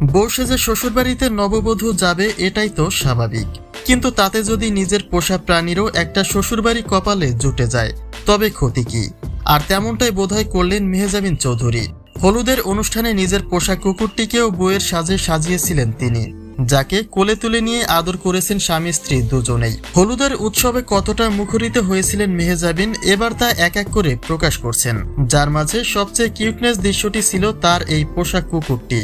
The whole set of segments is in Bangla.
বউ সেজে শ্বশুরবাড়িতে নববধূ যাবে, এটাই তো স্বাভাবিক। কিন্তু তাতে যদি নিজের পোষা প্রাণীরও একটা শ্বশুরবাড়ি কপালে জুটে যায়, তবে ক্ষতি কি? আর তেমনটাই বোধহয় করলেন মেহজাবিন চৌধুরী। হলুদের অনুষ্ঠানে নিজের পোষা কুকুরটিকেও বউয়ের সাজে সাজিয়েছিলেন তিনি, যাকে কোলে তুলে নিয়ে আদর করেছেন স্বামী স্ত্রী দুজনেই। হলুদের উৎসবে কতটা মুখরিত হয়েছিলেন মেহেজাবিন, এবার তা এক এক করে প্রকাশ করছেন। যার মাঝে সবচেয়ে কিউটনেস দৃশ্যটি ছিল তার এই পোষা কুকুরটি।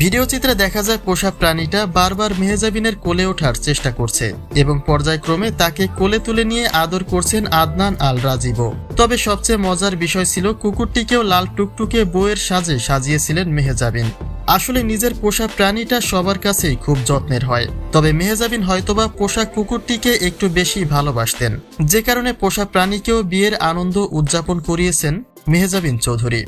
ভিডিও চিত্রে দেখা যায় পোষা প্রাণীটা বারবার মেহজাবিনের কোলে ওঠার চেষ্টা করছে এবং পর্যায়ক্রমে তাকে কোলে তুলে নিয়ে আদর করছেন আদনান আল রাজীবও তবে সবচেয়ে মজার বিষয় ছিল কুকুরটিকেও লাল টুকটুকে বইয়ের সাজে সাজিয়েছিলেন মেহজাবিন। আসলে নিজের পোষা প্রাণীটা সবার কাছেই খুব যত্নের হয়। তবে মেহজাবিন হয়তোবা পোষা কুকুরটিকে একটু বেশি ভালোবাসতেন। যে কারণে পোষা প্রাণীকেও বিয়ের আনন্দ উদযাপন করিয়েছেন মেহজাবিন চৌধুরী।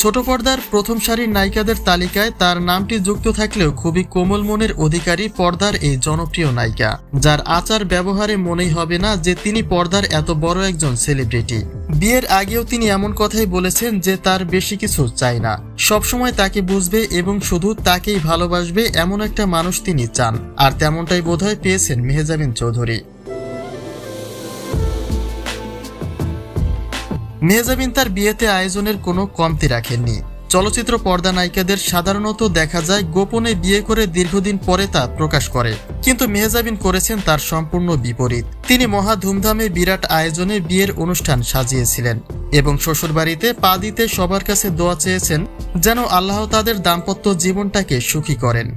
ছোট পর্দার প্রথম সারির নায়িকাদের তালিকায় তার নামটি যুক্ত থাকলেও খুবই কোমল মনের অধিকারী পর্দার এই জনপ্রিয় নায়িকা, যার আচার ব্যবহারে মনেই হবে না যে তিনি পর্দার এত বড় একজন সেলিব্রিটি। বিয়ের আগেও তিনি এমন কথাই বলেছেন যে তার বেশি কিছু চাই না। সবসময় তাকে বুঝবে এবং শুধু তাকেই ভালোবাসবে এমন একটা মানুষ তিনি চান, আর তেমনটাই বোধহয় পেয়েছেন মেহজাবিন চৌধুরী। মেহজাবিন তার বিয়েতে আয়োজনের কোনো কমতি রাখেননি। চলচ্চিত্র পর্দা নায়িকাদের সাধারণত দেখা যায় গোপনে বিয়ে করে দীর্ঘদিন পরে তা প্রকাশ করে। কিন্তু মেহজাবিন করেছেন তার সম্পূর্ণ বিপরীত। তিনি মহা ধুমধামে বিরাট আয়োজনে বিয়ের অনুষ্ঠান সাজিয়েছিলেন এবং শ্বশুরবাড়িতে পা দিতে সবার কাছে দোয়া চেয়েছেন যেন আল্লাহ তাদের দাম্পত্য জীবনটাকে সুখী করেন।